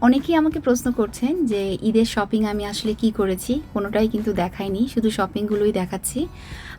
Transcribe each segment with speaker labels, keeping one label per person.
Speaker 1: অনেকেই আমাকে প্রশ্ন করছেন যে ঈদের শপিং আমি আসলে কি করেছি? কোনোটাই কিন্তু দেখাইনি, শুধু শপিংগুলোই দেখাচ্ছি।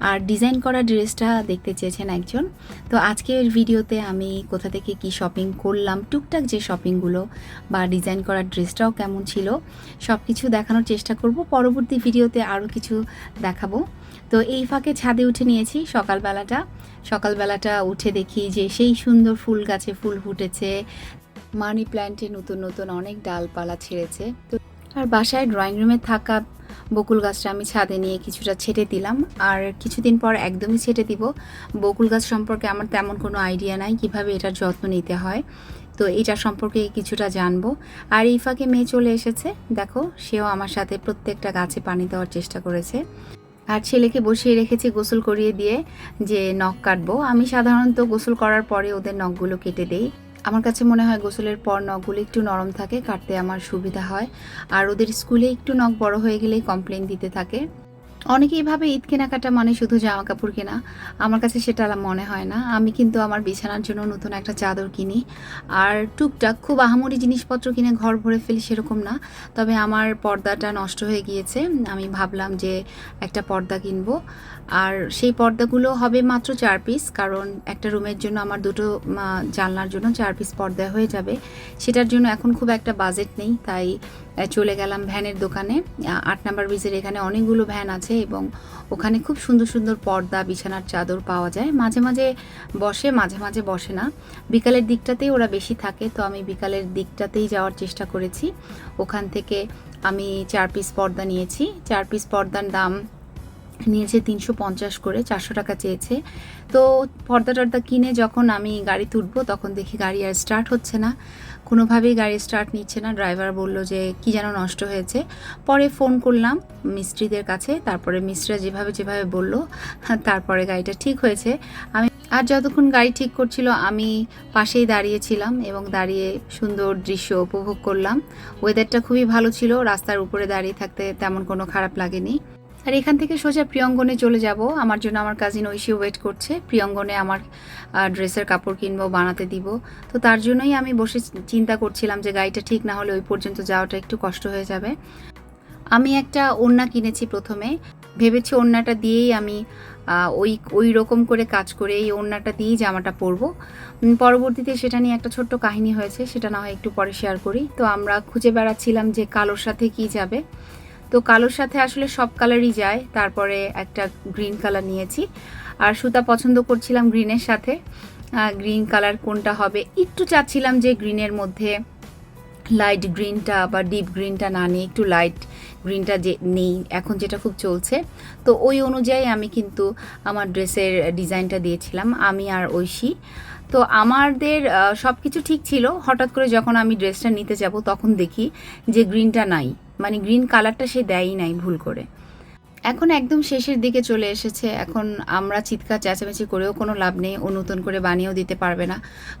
Speaker 1: আর ডিজাইন করা ড্রেসটা দেখতে চেয়েছেন একজন। তো আজকের ভিডিওতে আমি কোথা থেকে কি শপিং করলাম, টুকটাক যে শপিংগুলো বা ডিজাইন করা ড্রেসটাও কেমন ছিল সব কিছু দেখানোর চেষ্টা করব। পরবর্তী ভিডিওতে আরও কিছু দেখাবো। তো এই ফাঁকে ছাদে উঠে নিয়েছি সকালবেলাটা। সকালবেলাটা উঠে দেখি যে সেই সুন্দর ফুল গাছে ফুল ফুটেছে মানি প্ল্যান্টে নতুন নতুন অনেক ডালপালা ছেড়েছে। তো আর বাসায় ড্রয়িং রুমে থাকা বকুল গাছটা আমি ছাদে নিয়ে কিছুটা ছেটে দিলাম। আর কিছুদিন পর একদমই ছেটে দিব। বকুল গাছ সম্পর্কে আমার তেমন কোনো আইডিয়া নাই কীভাবে এটার যত্ন নিতে হয়। তো এটা সম্পর্কে কিছুটা জানব। আর এই ফাঁকে মেয়ে চলে এসেছে। দেখো, সেও আমার সাথে প্রত্যেকটা গাছে পানি দেওয়ার চেষ্টা করেছে। আর ছেলেকে বসিয়ে রেখেছি গোসল করিয়ে দিয়ে যে নখ কাটবো। আমি সাধারণত গোসল করার পরে ওদের নখগুলো কেটে দেই। আমার কাছে মনে হয় গোসলের পর নখগুলো একটু নরম থাকে, কাটতে আমার সুবিধা হয়। আর ওদের স্কুলে একটু নখ বড় হয়ে গেলেই কমপ্লেন দিতে থাকে। অনেকেই ভাবে ঈদ কেনাকাটা মানে শুধু জামা কাপড় কেনা। আমার কাছে সেটা মনে হয় না। আমি কিন্তু আমার বিছানার জন্য নতুন একটা চাদর কিনি। আর টুকটাক খুব আহামরি জিনিসপত্র কিনে ঘর ভরে ফেলি সেরকম না। তবে আমার পর্দাটা নষ্ট হয়ে গিয়েছে। আমি ভাবলাম যে একটা পর্দা কিনবো। আর সেই পর্দাগুলো হবে মাত্র চার পিস। কারণ একটা রুমের জন্য আমার দুটো জানলার জন্য চার পিস পর্দা হয়ে যাবে। সেটার জন্য এখন খুব একটা বাজেট নেই। তাই চলে গেলাম ভ্যানের দোকানে। আট নাম্বার ব্রিজের এখানে অনেকগুলো ভ্যান আছে। এবং ওখানে খুব সুন্দর সুন্দর পর্দা, বিছানার চাদর পাওয়া যায়। মাঝে মাঝে বসে, মাঝে মাঝে বসে না। বিকালের দিকটাতেই ওরা বেশি থাকে, তো আমি বিকালের দিকটাতেই যাওয়ার চেষ্টা করেছি। ওখান থেকে আমি চার পিস পর্দা নিয়েছি। চার পিস পর্দার দাম নিয়েছে তিনশো পঞ্চাশ করে, চারশো টাকা চেয়েছে। তো পর্দা টর্দা কিনে যখন আমি গাড়ি তুলবো, তখন দেখি গাড়ি আর স্টার্ট হচ্ছে না। কোনোভাবেই গাড়ি স্টার্ট নিচ্ছে না। ড্রাইভার বলল যে, কি যেন নষ্ট হয়েছে? পরে ফোন করলাম মিস্ত্রিদের কাছে। তারপরে মিস্ত্রিরা যেভাবে যেভাবে বলল, তারপরে গাড়িটা ঠিক হয়েছে। আমি আর যতক্ষণ গাড়ি ঠিক করছিল, আমি পাশেই দাঁড়িয়েছিলাম এবং দাঁড়িয়ে সুন্দর দৃশ্য উপভোগ করলাম। ওয়েদারটা খুবই ভালো ছিল। রাস্তার উপরে দাঁড়িয়ে থাকতে তেমন কোনো খারাপ লাগেনি। আর এখান থেকে সোজা প্রিয়ঙ্গনে চলে যাব। আমার জন্য আমার কাজিন ঐশী ওয়েট করছে। প্রিয়ঙ্গনে আমার ড্রেসের কাপড় কিনবো, বানাতে দিব। তো তার জন্যই আমি বসে চিন্তা করছিলাম যে গাড়িটা ঠিক না হলে ওই পর্যন্ত যাওয়াটা একটু কষ্ট হয়ে যাবে। আমি একটা ওড়না কিনেছি প্রথমে। ভেবেছি ওড়নাটা দিয়েই আমি ওই ওই রকম করে কাজ করে এই ওড়নাটা দিয়েই জামাটা পরবো। পরবর্তীতে সেটা নিয়ে একটা ছোট্ট কাহিনী হয়েছে, সেটা না হয় একটু পরে শেয়ার করি। তো আমরা খুঁজে বেড়াচ্ছিলাম যে কালোর সাথে কি যাবে। তো কালোর সাথে আসলে সব কালারই যায়। তারপরে একটা গ্রিন কালার নিয়েছি। আর সুতা পছন্দ করছিলাম গ্রিনের সাথে। গ্রিন কালার কোনটা হবে? একটু চাচ্ছিলাম যে গ্রিনের মধ্যে লাইট গ্রিনটা বা ডিপ গ্রিনটা না নিয়ে একটু লাইট গ্রিনটা যে নেই, এখন যেটা খুব চলছে। তো ওই অনুযায়ী আমি কিন্তু আমার ড্রেসের ডিজাইনটা দিয়েছিলাম, আমি আর ঐশী। তো আমাদের সব কিছু ঠিক ছিল। হঠাৎ করে যখন আমি ড্রেসটা নিতে যাব, তখন দেখি যে গ্রিনটা নাই। মানে গ্রিন কালারটা সে দেয়ই নাই ভুল করে। এখন একদম শেষের দিকে চলে এসেছে। এখন আমরা চিৎকার, চেঁচামেচি করেও কোনো লাভ নেই। ও নতুন করে বানিয়েও দিতে পারবে না।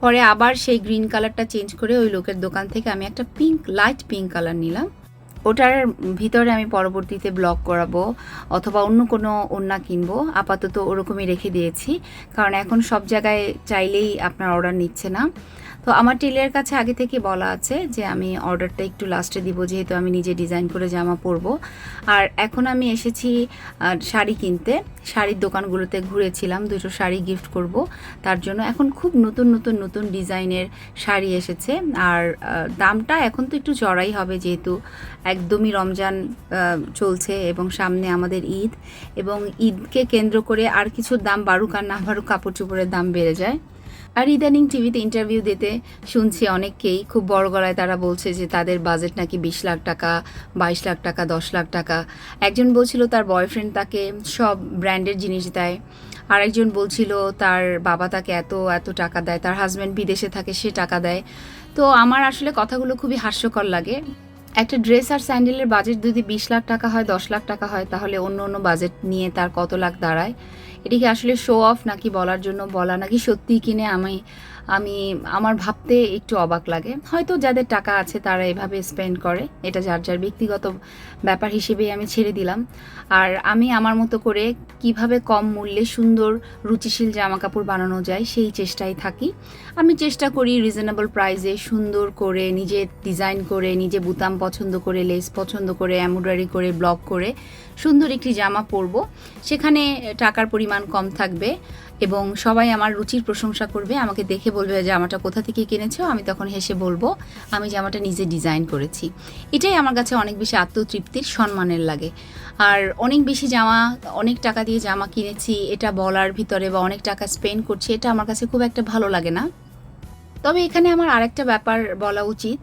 Speaker 1: পরে আবার সেই গ্রিন কালারটা চেঞ্জ করে ওই লোকের দোকান থেকে আমি একটা পিঙ্ক লাইট পিঙ্ক কালার নিলাম। ওটার ভিতরে আমি পরবর্তীতে ব্লক করাবো অথবা অন্য কোনো ওড়না কিনবো। আপাতত ওরকমই রেখে দিয়েছি। কারণ এখন সব জায়গায় চাইলেই আপনার অর্ডার নিচ্ছে না। তো আমার টেলারের কাছে আগে থেকে বলা আছে যে আমি অর্ডারটা একটু লাস্টে দিব, যেহেতু আমি নিজে ডিজাইন করে জামা পরবো। আর এখন আমি এসেছি শাড়ি কিনতে। শাড়ির দোকানগুলোতে ঘুরেছিলাম, দুটো শাড়ি গিফট করব। তার জন্য এখন খুব নতুন নতুন নতুন ডিজাইনের শাড়ি এসেছে। আর দামটা এখন তো একটু চড়াই হবে, যেহেতু একদমই রমজান চলছে এবং সামনে আমাদের ঈদ এবং ঈদকে কেন্দ্র করে আর কিছু দাম বাড়ুক আর না বাড়ুক কাপড় চোপড়ের দাম বেড়ে যায়। আর ইদানিং টিভিতে ইন্টারভিউ দিতে শুনছি অনেককেই খুব বড় গলায় তারা বলছে যে তাদের বাজেট নাকি বিশ লাখ টাকা, বাইশ লাখ টাকা, দশ লাখ টাকা। একজন বলছিল তার বয়ফ্রেন্ড তাকে সব ব্র্যান্ডের জিনিস দেয়। আরেকজন বলছিল তার বাবা তাকে এত এত টাকা দেয়, তার হাজব্যান্ড বিদেশে থাকে সে টাকা দেয়। তো আমার আসলে কথাগুলো খুবই হাস্যকর লাগে। একটা ড্রেস আর স্যান্ডেলের বাজেট যদি বিশ লাখ টাকা হয়, দশ লাখ টাকা হয়, তাহলে অন্য অন্য বাজেট নিয়ে তার কত লাখ দাঁড়ায়? এটি কি আসলে শো অফ নাকি বলার জন্য বলা? নাকি সত্যিই কিনে আমি আমি আমার ভাবতে একটু অবাক লাগে। হয়তো যাদের টাকা আছে তারা এভাবে স্পেন্ড করে। এটা যার যার ব্যক্তিগত ব্যাপার হিসেবেই আমি ছেড়ে দিলাম। আর আমি আমার মতো করে কীভাবে কম মূল্যে সুন্দর, রুচিশীল জামা কাপড় বানানো যায় সেই চেষ্টায় থাকি। আমি চেষ্টা করি রিজনেবল প্রাইসে সুন্দর করে নিজে ডিজাইন করে, নিজে বুতাম পছন্দ করে লেস পছন্দ করে এমব্রয়ডারি করে ব্লক করে সুন্দর একটি জামা পরবো। সেখানে টাকার পরিমাণ কম থাকবে। এবং সবাই আমার রুচির প্রশংসা করবে, আমাকে দেখে বলবে জামাটা কোথা থেকে কিনেছো, আমি তখন হেসে বলব, আমি জামাটা নিজে ডিজাইন করেছি। এটাই আমার কাছে অনেক বেশি আত্মতৃপ্তির, সম্মানের লাগে। আর অনেক বেশি জামা, অনেক টাকা দিয়ে জামা কিনেছি, এটা বলার ভিতরে বা অনেক টাকা স্পেন্ড করছি, এটা আমার কাছে খুব একটা ভালো লাগে না। তবে এখানে আমার আরেকটা ব্যাপার বলা উচিত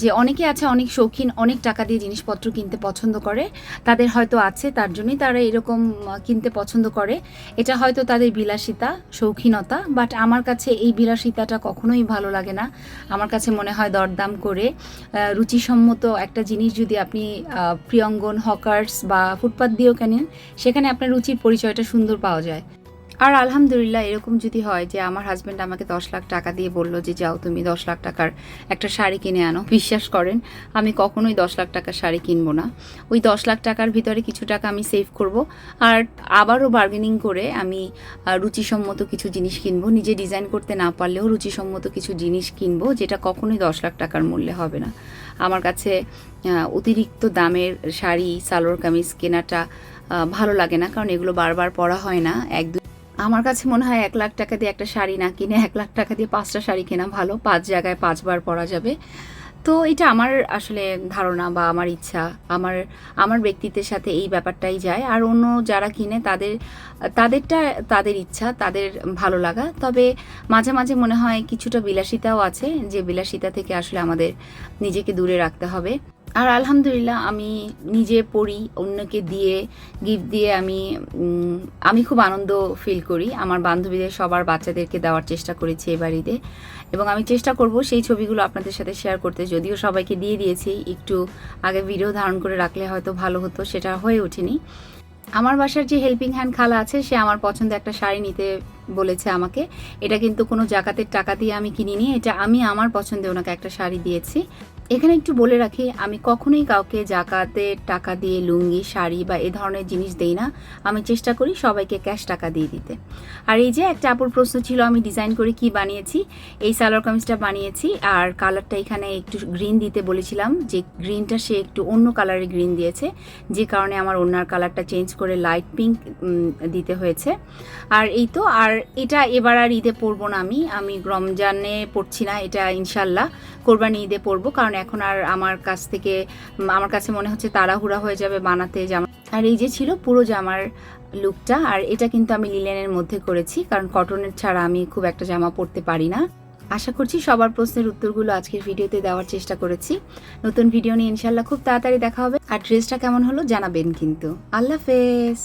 Speaker 1: যে অনেকে আছে অনেক শৌখিন, অনেক টাকা দিয়ে জিনিসপত্র কিনতে পছন্দ করে, তাদের হয়তো আছে, তার জন্যই তারা এরকম কিনতে পছন্দ করে। এটা হয়তো তাদের বিলাসিতা, শৌখিনতা বাট আমার কাছে এই বিলাসিতাটা কখনোই ভালো লাগে না। আমার কাছে মনে হয় দরদাম করে রুচিসম্মত একটা জিনিস যদি আপনি প্রিয়ঙ্গন, হকার্স বা ফুটপাত দিয়েও কেনেন, সেখানে আপনার রুচির পরিচয়টা সুন্দর পাওয়া যায়। আর আলহামদুলিল্লাহ এরকম যদি হয় যে আমার হাজব্যান্ড আমাকে দশ লাখ টাকা দিয়ে বলল যে, যাও তুমি দশ লাখ টাকার একটা শাড়ি কিনে আনো। বিশ্বাস করেন, আমি কখনোই দশ লাখ টাকার শাড়ি কিনবো না। ওই দশ লাখ টাকার ভিতরে কিছু টাকা আমি সেভ করব আর আবারও বার্গেনিং করে আমি রুচিসম্মত কিছু জিনিস কিনবো। নিজে ডিজাইন করতে না পারলেও রুচিসম্মত কিছু জিনিস কিনবো যেটা কখনোই দশ লাখ টাকার মূল্যে হবে না। আমার কাছে অতিরিক্ত দামের শাড়ি, সালোয়ার কামিজ কেনাটা ভালো লাগে না কারণ এগুলো বারবার পরা হয় না। এক আমার কাছে মনে হয় এক লাখ টাকা দিয়ে একটা শাড়ি না কিনে এক লাখ টাকা দিয়ে পাঁচটা শাড়ি কেনা ভালো। পাঁচ জায়গায় পাঁচবার পরা যাবে। তো এটা আমার আসলে ধারণা বা আমার ইচ্ছা। আমার আমার ব্যক্তিত্বের সাথে এই ব্যাপারটাই যায়। আর অন্য যারা কিনে তাদের, তাদেরটা তাদের ইচ্ছা, তাদের ভালো লাগা। তবে মাঝে মাঝে মনে হয় কিছুটা বিলাসিতাও আছে। যে বিলাসিতা থেকে আসলে আমাদের নিজেকে দূরে রাখতে হবে। আর আলহামদুলিল্লাহ আমি নিজে পড়ি, অন্যকে দিয়ে গিফট দিয়ে আমি আমি খুব আনন্দ ফিল করি। আমার বান্ধবীদের, সবার বাচ্চাদেরকে দেওয়ার চেষ্টা করেছি এই বাড়িতে। এবং আমি চেষ্টা করব সেই ছবিগুলো আপনাদের সাথে শেয়ার করতে। যদিও সবাইকে দিয়ে দিয়েছি, একটু আগে ভিডিও ধারণ করে রাখলে হয়তো ভালো হতো, সেটা হয়ে ওঠেনি। আমার বাসার যে হেল্পিং হ্যান্ড খালা আছে, সে আমার পছন্দ একটা শাড়ি নিতে বলেছে আমাকে। এটা কিন্তু কোনো জাকাতের টাকা দিয়ে আমি কিনিনি, এটা আমি আমার পছন্দে ওনাকে একটা শাড়ি দিয়েছি। এখানে একটু বলে রাখি, আমি কখনোই কাউকে জাকাতের টাকা দিয়ে লুঙ্গি, শাড়ি বা এ ধরনের জিনিস দেই না। আমি চেষ্টা করি সবাইকে ক্যাশ টাকা দিয়ে দিতে। আর এই যে একটা আপুর প্রশ্ন ছিল, আমি ডিজাইন করে কি বানিয়েছি? এই সালোয়ার কামিজটা বানিয়েছি আর কালারটা এখানে একটু গ্রিন দিতে বলেছিলাম, যে গ্রিনটা সে একটু অন্য কালারের গ্রিন দিয়েছে, যে কারণে আমার অন্যার কালারটা চেঞ্জ করে লাইট পিঙ্ক দিতে হয়েছে। আর এই তো, আর এটা এবার আর ঈদে পরবো না আমি। আমি রমজানে পড়ছি না, এটা ইনশাল্লাহ কোরবানি ঈদে পরবো, কারণ এখন আর আমার কাছ থেকে আমার কাছে মনে হচ্ছে তাড়াহুড়া হয়ে যাবে বানাতে জামা। আর এই যে ছিল পুরো জামার লুকটা, আর এটা কিন্তু আমি লিলেনের মধ্যে করেছি, কারণ কটনের ছাড়া আমি খুব একটা জামা পরতে পারি না। আশা করছি সবার প্রশ্নের উত্তরগুলো আজকের ভিডিওতে দেওয়ার চেষ্টা করেছি। নতুন ভিডিও নিয়ে ইনশাল্লাহ খুব তাড়াতাড়ি দেখা হবে। আর ড্রেসটা কেমন হলো জানাবেন কিন্তু। আল্লাহ হাফেজ।